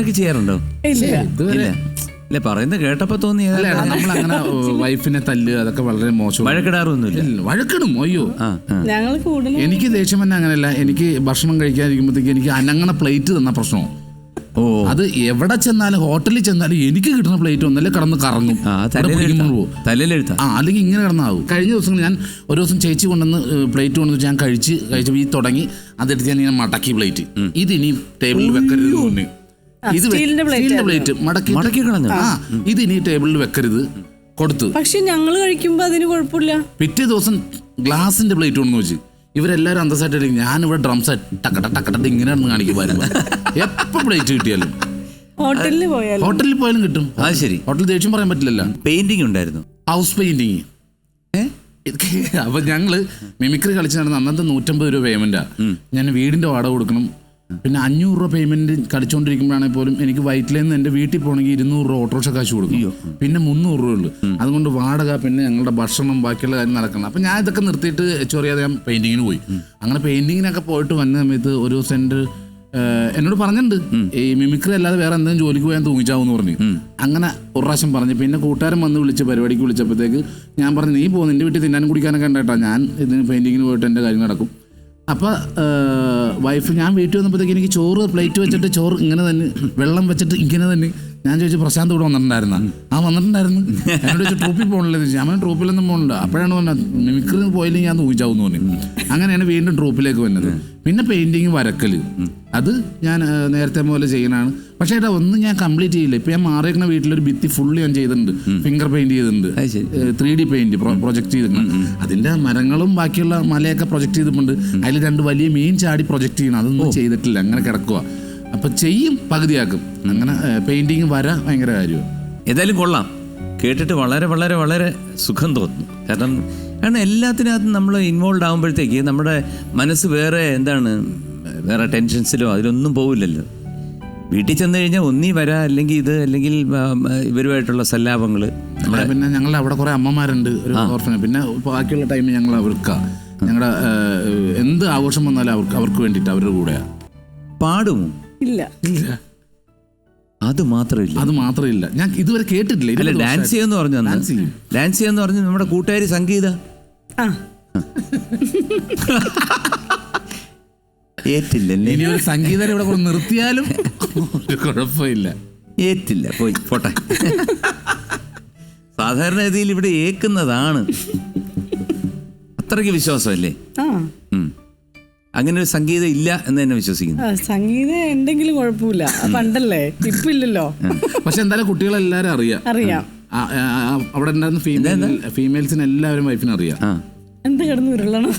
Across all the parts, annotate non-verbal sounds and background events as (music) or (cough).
അങ്ങനെയൊക്കെ ചെയ്യാറുണ്ടോ? ഇല്ല. പറയുന്നത് കേട്ടപ്പോ തോന്നി നമ്മൾ അങ്ങനെ വൈഫിനെ തല്ല് അതൊക്കെ വളരെ മോശം വഴക്കിടാറൊന്നുമില്ല. ഇല്ല, വഴക്കിടും അയ്യോ. ഞങ്ങൾ കൂടുതൽ എനിക്ക് ദേഷ്യം തന്നെ അങ്ങനെയല്ല. എനിക്ക് ഭക്ഷണം കഴിക്കാതിരിക്കുമ്പോഴത്തേക്ക് എനിക്ക് അനങ്ങണ പ്ലേറ്റ് തന്ന പ്രശ്നമോ ഓ. അത് എവിടെ ചെന്നാലും ഹോട്ടലിൽ ചെന്നാലും എനിക്ക് കിട്ടുന്ന പ്ലേറ്റ് ഒന്നല്ലേ കടന്ന് കറങ്ങും. ആ. തലയിലെഴുത്താ. അല്ലെങ്കിൽ ഇങ്ങനെ കിടന്നാവും. കഴിഞ്ഞ ദിവസം ഞാൻ ഒരു ദിവസം ചേച്ചി കൊണ്ടുവന്ന് പ്ലേറ്റ് കൊണ്ടുവന്ന് ഞാൻ കഴിച്ച് കഴിച്ചപ്പോൾ ഈ തുടങ്ങി. അതെടുത്ത് ഞാൻ ഇങ്ങനെ മടക്കി പ്ലേറ്റ്. ഇതിനി ടേബിളിൽ വെക്കരുത് പറഞ്ഞു. ഇത് സ്റ്റീലിന്റെ plate സ്റ്റീലിന്റെ പ്ലേറ്റ് മടക്കി മടക്കി കളഞ്ഞു. ആ ഇതിനി ടേബിളിൽ വെക്കരുത്. കൊടുത്തു. പക്ഷെ ഞങ്ങൾ കഴിക്കുമ്പോ അതിന് കുഴപ്പമില്ല. പിറ്റേ ദിവസം ഗ്ലാസിന്റെ പ്ലേറ്റ് കൊണ്ടു വെച്ച്. ഇവരെല്ലാരും അന്തസ്സായിട്ട് ഞാൻ ഇവിടെ ഡ്രംസ് ടക്കട്ട ടക്കട്ട ഇങ്ങനെ കാണിക്കുമായിരുന്നു എപ്പോ പ്ലേറ്റ് കിട്ടിയാലും. ഹോട്ടലിൽ പോയാലും. ഹോട്ടലിൽ പോയാലും കിട്ടും. അത് ശരി. ഹോട്ടൽ ദേഷ്യം പറയാൻ പറ്റില്ലല്ലോ. പെയിന്റിംഗ് ഉണ്ടായിരുന്നു. ഹൗസ് പെയിന്റിങ് അപ്പൊ ഞങ്ങൾ മിമിക്രി കളിച്ച് നടന്ന അന്നത്തെ നൂറ്റമ്പത് രൂപ പേയ്മെന്റാ ഞാൻ വീടിന്റെ വാടക കൊടുക്കണം. പിന്നെ അഞ്ഞൂറ് രൂപ പേയ്മെന്റ് കളിച്ചുകൊണ്ടിരിക്കുമ്പോഴാണെങ്കിൽ പോലും എനിക്ക് വൈറ്റിൽ നിന്ന് എന്റെ വീട്ടിൽ പോകണമെങ്കിൽ ഇരുന്നൂറ് രൂപ ഓട്ടോറിക്ഷ കാശ് കൊടുക്കും പിന്നെ മുന്നൂറ് രൂപ ഉള്ളു. അതുകൊണ്ട് വാടക പിന്നെ ഞങ്ങളുടെ ഭക്ഷണം ബാക്കിയുള്ള കാര്യം നടക്കണം. അപ്പൊ ഞാൻ ഇതൊക്കെ നിർത്തിയിട്ട് ചൊറിയാതെ ഞാൻ പെയിന്റിങ്ങിന് പോയി. അങ്ങനെ പെയിന്റിങ്ങിനൊക്കെ പോയിട്ട് വന്ന സമയത്ത് ഒരു സെന്റ് എന്നോട് പറഞ്ഞിട്ടുണ്ട്. ഈ മിമിക്രി അല്ലാതെ വേറെ എന്തെങ്കിലും ജോലിക്ക് പോയാൽ തൂങ്ങിച്ചാവെന്ന് പറഞ്ഞു. അങ്ങനെ ഒരു പ്രാവശ്യം പറഞ്ഞു. പിന്നെ കൂട്ടുകാരൻ വന്ന് വിളിച്ച് പരിപാടിക്ക് വിളിച്ചപ്പോഴത്തേക്ക് ഞാൻ പറഞ്ഞു നീ പോകുന്നു നിന്റെ വീട്ടിൽ തിന്നാനും കുടിക്കാനൊക്കെ ഉണ്ടായിട്ടാ ഞാൻ ഇതിന് പെയിന്റിങ്ങിന് പോയിട്ട് എന്റെ കാര്യം നടക്കും. അപ്പോൾ വൈഫ് ഞാൻ വീട്ടിൽ വന്നപ്പോഴത്തേക്ക് എനിക്ക് ചോറ് പ്ലേറ്റ് വെച്ചിട്ട് ചോറ് ഇങ്ങനെ തന്നെ വെള്ളം വെച്ചിട്ട് ഇങ്ങനെ തന്നെ ഞാൻ ചോദിച്ചു പ്രശാന്ത് ഇവിടെ വന്നിട്ടുണ്ടായിരുന്ന? ആ വന്നിട്ടുണ്ടായിരുന്നു. എന്നോട് ചോദിച്ചു ട്രോപ്പിൽ പോകണില്ലേ? ചോദിച്ചു ഞാൻ ട്രോപ്പിലൊന്നും പോകണില്ല. അപ്പോഴാണ് പറഞ്ഞത് മിമിക്രി പോയില്ലെങ്കിൽ ഞാൻ തൂങ്ങിച്ചാവും എന്ന് പറഞ്ഞു അങ്ങനെയാണ് വീണ്ടും ട്രോപ്പിലേക്ക് വന്നത്. പിന്നെ പെയിന്റിങ് വരക്കൽ. അത് ഞാൻ നേരത്തെ പോലെ ചെയ്യണതാണ് പക്ഷേ ഏട്ടാ ഒന്നും ഞാൻ കംപ്ലീറ്റ് ചെയ്യില്ല. ഇപ്പൊ ഞാൻ മാറിയേക്കുന്ന വീട്ടിലൊരു ഭിത്തി ഫുള്ള് ഞാൻ ചെയ്തിട്ടുണ്ട്. ഫിംഗർ പെയിന്റ് ചെയ്തിട്ടുണ്ട്. ത്രീ ഡി പെയിന്റ് പ്രൊജക്ട് ചെയ്തിട്ടുണ്ട്. അതിന്റെ മരങ്ങളും ബാക്കിയുള്ള മലയൊക്കെ പ്രൊജക്ട് ചെയ്തിട്ടുണ്ട്. അതിൽ രണ്ട് വലിയ മീൻ ചാടി പ്രൊജക്ട് ചെയ്യണം. അതൊന്നും ചെയ്തിട്ടില്ല. അങ്ങനെ കിടക്കുക അപ്പൊ ചെയ്യും പകുതിയാക്കും. അങ്ങനെ പെയിന്റിങ് വര ഭയങ്കര കാര്യമാണ്. ഏതായാലും കൊള്ളാം. കേട്ടിട്ട് വളരെ വളരെ വളരെ സുഖം തോന്നുന്നു കാരണം കാരണം എല്ലാത്തിനകത്തും നമ്മൾ ഇൻവോൾവ് ആകുമ്പോഴത്തേക്ക് നമ്മുടെ മനസ്സ് വേറെ എന്താണ് വേറെ ടെൻഷൻസിലോ അതിലൊന്നും പോവില്ലല്ലോ. വീട്ടിൽ ചെന്ന് കഴിഞ്ഞാൽ ഒന്നീ വരാ അല്ലെങ്കിൽ ഇത് അല്ലെങ്കിൽ ഇവരുമായിട്ടുള്ള സല്ലാപങ്ങൾ പിന്നെ ഞങ്ങളുടെ അവിടെ കുറെ അമ്മമാരുണ്ട് ഒരു ഓർഫന പിന്നെ ബാക്കിയുള്ള ടൈം ഞങ്ങൾ അവർക്ക. ഞങ്ങളുടെ എന്ത് ആഘോഷം വന്നാലും അവർക്ക് അവർക്ക് വേണ്ടിയിട്ട് അവരുടെ കൂടെയാണ് പാടുമോ? ഇല്ല. ഇല്ല. അത് മാത്രമില്ല. അത് മാത്രമില്ല. ഞാൻ ഇതുവരെ കേട്ടിട്ടില്ല. അല്ല ഇരുപത് ഡാൻസ് ചെയ്യാന്ന് പറഞ്ഞു ഡാൻസ് ചെയ്യും. ഡാൻസ് ചെയ്യാന്ന് പറഞ്ഞു നമ്മുടെ കൂട്ടുകാരി സംഗീത? ആ. (laughs) ഏറ്റില്ലല്ലേ? ഇനി ഒരു സംഗീതം ഇവിടെ കൊണ്ട് നിർത്തിയാലും ഒരു കുഴപ്പമില്ല. ഏറ്റില്ല. പോയി പോട്ടെ. സാധാരണഗതിയിൽ ഇവിടെ ഏക്കുന്നതാണ്. അത്രയ്ക്ക് വിശ്വാസമല്ലേ? ആ. അങ്ങനെ ഒരു സംഗീതം ഇല്ല എന്ന് തന്നെ വിശ്വസിക്കുന്നു. സംഗീതം എന്തെങ്കിലും കുഴപ്പമില്ല. പണ്ടല്ലേ? ഇപ്പൊ ഇല്ലല്ലോ പക്ഷെ എന്തായാലും കുട്ടികളെല്ലാരും അറിയാം. അറിയാം. അവിടെ ഉണ്ടായിരുന്ന ഫീമെയിൽ ഫീമെയിൽസിന് എല്ലാവരും വൈഫിനെ അറിയാം. എന്ത് കിടന്ന് ഉരുളണം?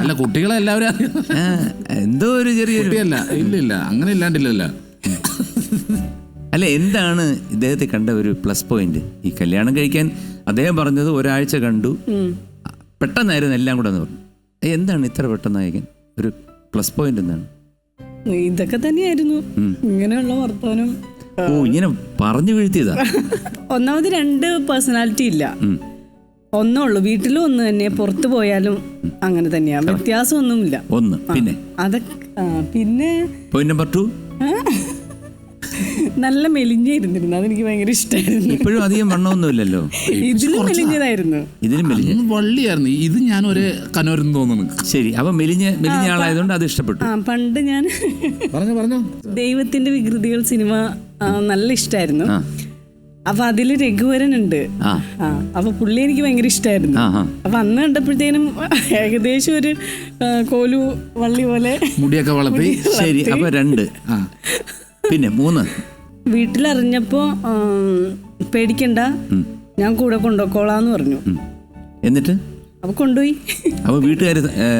അല്ല കുട്ടികളെ എല്ലാവരും അറിയാം എന്തോ ഒരു ചെറിയ കുട്ടിയല്ല ഇല്ല ഇല്ല. അങ്ങനെ ഇല്ലാണ്ടില്ലല്ല. അല്ല എന്താണ് ഇദ്ദേഹത്തെ കണ്ട ഒരു പ്ലസ് പോയിന്റ് ഈ കല്യാണം കഴിക്കാൻ അദ്ദേഹം പറഞ്ഞത് ഒരാഴ്ച കണ്ടു. പെട്ടെന്നായിരുന്നു എല്ലാം കൂടെ എന്ന് പറഞ്ഞു. എന്താണ് ഇത്ര പെട്ടെന്ന് പെട്ടെന്നായിരിക്കാൻ ഒരു പ്ലസ് പോയിന്റ് എന്താണ്? ഇതൊക്കെ തന്നെയായിരുന്നു. ഇങ്ങനെയുള്ള വർത്തമാനം. ഓ ഇങ്ങനെ പറഞ്ഞു വീഴ്ത്തിയതാ? (laughs) ഒന്നാമത് രണ്ട് പേഴ്സണാലിറ്റി ഇല്ല. ഒന്നേ ഉള്ളൂ. വീട്ടിലും ഒന്ന് തന്നെ പുറത്തു പോയാലും അങ്ങനെ തന്നെയാ. വ്യത്യാസമൊന്നുമില്ല. ഒന്ന്. പിന്നെ? അതൊക്കെ പിന്നെ പോയിന്റ് നമ്പർ ടു നല്ല മെലിഞ്ഞായിരുന്നിരുന്നു. അതെനിക്ക് ഭയങ്കര ഇഷ്ടമായിരുന്നു ഇപ്പോഴും അധികം വണ്ണമൊന്നുമില്ലല്ലോ? (laughs) ഇതിലും മെലിഞ്ഞതായിരുന്നു. ഇതിലും മെലിഞ്ഞ. അന്ന് വള്ളിയായിരുന്നു. ഇത് ഞാൻ ഒരു കനോരെന്ന് തോന്നുന്നു. ശരി അപ്പൊ മെലിഞ്ഞ മെലിഞ്ഞ ആളായതുകൊണ്ട് അത് ഇഷ്ടപ്പെട്ടു. ആ പണ്ട് ഞാൻ പറഞ്ഞു പറഞ്ഞു. ദൈവത്തിന്റെ വികൃതികൾ സിനിമ ആ, നല്ല ഇഷ്ടമായിരുന്നു ആ. അപ്പൊ അതിൽ രഘുവരൻ ഉണ്ട് ആ. ആ അപ്പൊ പുള്ളി എനിക്ക് ഭയങ്കര ഇഷ്ടമായിരുന്നു ആ ആ അപ്പൊ അന്ന് കണ്ടപ്പോഴത്തേനും ഏകദേശം ഒരു ആ, കോലു വള്ളി പോലെ മുടിയൊക്കെ വളർത്തി. ശരി അപ്പൊ രണ്ട്. ആ. പിന്നെ മൂന്ന്. വീട്ടിലറിഞ്ഞപ്പോ പേടിക്കണ്ട. ഞാൻ കൂടെ കൊണ്ടുപോക്കോളാന്ന് പറഞ്ഞു. എന്നിട്ട്? അപ്പൊ കൊണ്ടുപോയി. അപ്പൊ വീട്ടുകാർ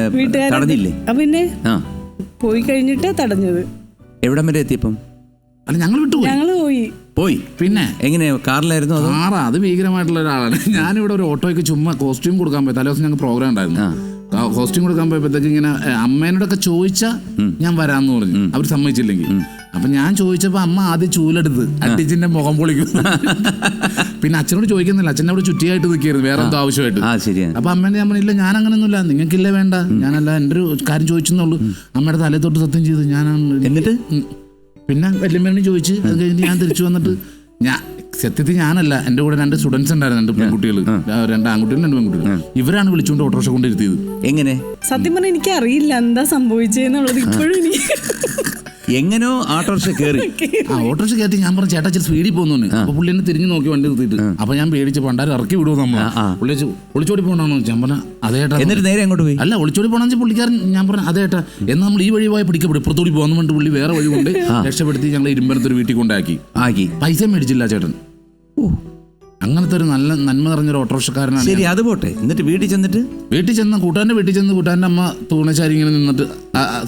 വീട്ടുകാരെ തടഞ്ഞില്ലേ? അപ്പൊ പിന്നെ ആ. പോയി കഴിഞ്ഞിട്ട് തടഞ്ഞത്. എവിടം വരെ എത്തിയപ്പം? അല്ല ഞങ്ങൾ വിട്ടുപോയി ഞങ്ങൾ പോയി. പോയി? പിന്നെ? എങ്ങനെ കാറിലായിരുന്നു കാറാ ആറാ അത് ഭീകരമായിട്ടുള്ള ഒരാളാണ്. (laughs) ഞാനിവിടെ ഒരു ഓട്ടോയ്ക്ക് ചുമ്മാ കോസ്റ്റ്യൂം കൊടുക്കാൻ പോയി. തലേദിവസം ഞങ്ങൾക്ക് പ്രോഗ്രാം ഉണ്ടായിരുന്നു. കോസ്റ്റ്യൂം കൊടുക്കാൻ പോയപ്പോഴത്തേക്ക് ഇങ്ങനെ അമ്മേനോടൊക്കെ ചോദിച്ചാ ഞാൻ വരാമെന്ന് പറഞ്ഞു. അവർ സമ്മതിച്ചില്ലെങ്കിൽ. അപ്പൊ ഞാൻ ചോദിച്ചപ്പോ അമ്മ ആദ്യം ചൂലെടുത്ത് അട്ടിച്ചിന്റെ മുഖം പൊളിക്കും. പിന്നെ അച്ഛനോട് ചോദിക്കുന്നില്ല. അച്ഛൻ അവിടെ ചുറ്റിയായിട്ട് നിൽക്കായിരുന്നു വേറെ എന്തോ ആവശ്യമായിട്ട്. ആ ശരിയാണ്. അപ്പൊ അമ്മേനെ ഞാൻ പറഞ്ഞില്ല ഞാൻ അങ്ങനെയൊന്നുമില്ല നിങ്ങൾക്കില്ല വേണ്ട? ഞാനല്ല എന്റെ ഒരു കാര്യം ചോദിച്ചെന്നുള്ളൂ. അമ്മയുടെ തലേ തൊട്ട് സത്യം ചെയ്തു ഞാൻ എന്നിട്ട്. പിന്നെ വല്യമ്മേനെ ചോദിച്ച് അത് കഴിഞ്ഞ് ഞാൻ തിരിച്ചു വന്നിട്ട് ഞാൻ സത്യത്തിൽ ഞാനല്ല എന്റെ കൂടെ രണ്ട് സ്റ്റുഡൻസ് ഉണ്ടായിരുന്നു രണ്ട് പെൺകുട്ടികൾ രണ്ട് ആൺകുട്ടികളും രണ്ട് പെൺകുട്ടികൾ ഇവരാണ് വിളിച്ചുകൊണ്ട് ഓട്ടോറിക്ഷ കൊണ്ടിരുത്തിയത് എങ്ങനെ? സത്യം പറഞ്ഞാൽ എനിക്ക് അറിയില്ല എന്താ സംഭവിച്ചെന്നുള്ളത് ഇപ്പോഴും എനിക്ക് എങ്ങനോ ഓട്ടോറിക്ഷ കയറി ആ ഓട്ടോറിക്ഷ കയറ്റി ഞാൻ പറഞ്ഞു ചേട്ടാ ഇച്ചിരി സ്പീഡിൽ പോകുന്നു അപ്പൊ പുള്ളി എന്നെ തിരിഞ്ഞു നോക്കി വണ്ടി നിർത്തിയിട്ട്. അപ്പൊ ഞാൻ പേടിച്ച് പണ്ടാരം ഇറക്കി വിടുവോ നമ്മൾ. പുള്ളി ഒളിച്ചോടി പോകണമെന്ന് ഞാൻ പറഞ്ഞ അതേട്ടാ എന്നിട്ട് നേരെ അങ്ങോട്ട് പോയി? അല്ല ഒളിച്ചോടി പോകണമെന്ന് പുള്ളിക്കാരൻ ഞാൻ പറഞ്ഞു അതേട്ടാ എന്നാ എന്നാൽ നമ്മൾ ഈ വഴി പോയി പിടിക്കപ്പെടും ഇപ്പുറത്തോടി പോകുന്ന കൊണ്ട് പുള്ളി വേറെ വഴി കൊണ്ട് രക്ഷപ്പെടുത്തി ഞങ്ങൾ ഇരുമ്പനത്തൊരു വീട്ടിൽ കൊണ്ടാക്കി. ആക്കി. പൈസ മേടിച്ചില്ല ചേട്ടൻ. അങ്ങനത്തെ ഒരു നല്ല നന്മ നിറഞ്ഞൊരു ഓട്ടോറിക്ഷക്കാരനാണ് ശരി അത് പോട്ടെ. എന്നിട്ട് വീട്ടിൽ ചെന്നിട്ട്? വീട്ടിൽ ചെന്ന് കൂട്ടാന്റെ വീട്ടിൽ ചെന്ന് കൂട്ടാന്റെ അമ്മ തൂണശാരി ഇങ്ങനെ നിന്നിട്ട്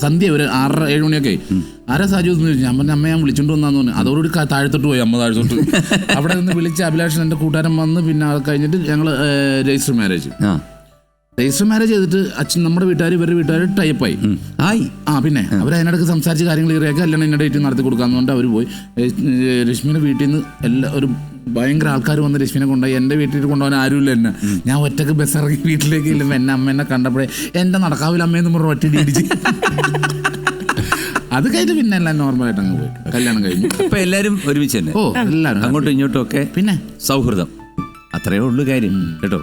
സന്ധ്യ ഒരു ആറര ഏഴ് മണിയൊക്കെ ആരാ സാജു എന്ന് ചോദിച്ചു. അമ്മന്റെ അമ്മ ഞാൻ വിളിച്ചോണ്ട് വന്നാന്ന് പറഞ്ഞു. അതോടുകൂടി താഴത്തോട്ട് പോയി അമ്മ താഴത്തോട്ട് (laughs) അവിടെ നിന്ന് വിളിച്ച് അഭിലാഷൻ എന്റെ കൂട്ടുകാരൻ വന്ന് പിന്നെ അത് കഴിഞ്ഞിട്ട് ഞങ്ങൾ രജിസ്റ്റർ മാരേജ്. രജിസ്റ്റർ മാരേജ് ചെയ്തിട്ട് അച്ഛൻ നമ്മുടെ വീട്ടുകാർ ഇവരുടെ വീട്ടുകാർ ടൈപ്പായി ആയി. ആ പിന്നെ അവർ അതിനിടയ്ക്ക് സംസാരിച്ച് കാര്യങ്ങൾ ക്ലിയറാക്കി കല്യാണം ഇന്ന ഡേറ്റ് നടത്തി കൊടുക്കാന്നുകൊണ്ട് പറഞ്ഞിട്ട് അവർ പോയി. രശ്മിയുടെ വീട്ടിൽ നിന്ന് എല്ലാ ഒരു ഭയങ്കര ആൾക്കാർ വന്ന് രശ്മിനെ കൊണ്ടുപോയി. എന്റെ വീട്ടിൽ കൊണ്ടുപോകാൻ ആരുമില്ല എന്നെ. ഞാൻ ഒറ്റയ്ക്ക് ബസ് ഇറങ്ങി വീട്ടിലേക്ക് ഇല്ലുമ്പോൾ എന്നെ അമ്മ എന്നെ കണ്ടപ്പോഴേ എന്റെ നടക്കാവില്ല അമ്മയെന്ന് പറഞ്ഞു ഒറ്റ ഇടിച്ച്. അത് കഴിഞ്ഞ് പിന്നെ എല്ലാം നോർമലായിട്ട് അങ്ങ് പോയി. കല്യാണം കഴിഞ്ഞു. അപ്പൊ എല്ലാരും ഒരുമിച്ച് തന്നെ? ഓ എല്ലാവരും അങ്ങോട്ടും ഇങ്ങോട്ടും ഒക്കെ പിന്നെ? സൗഹൃദം. അത്രയേ ഉള്ളൂ കാര്യം. കേട്ടോ?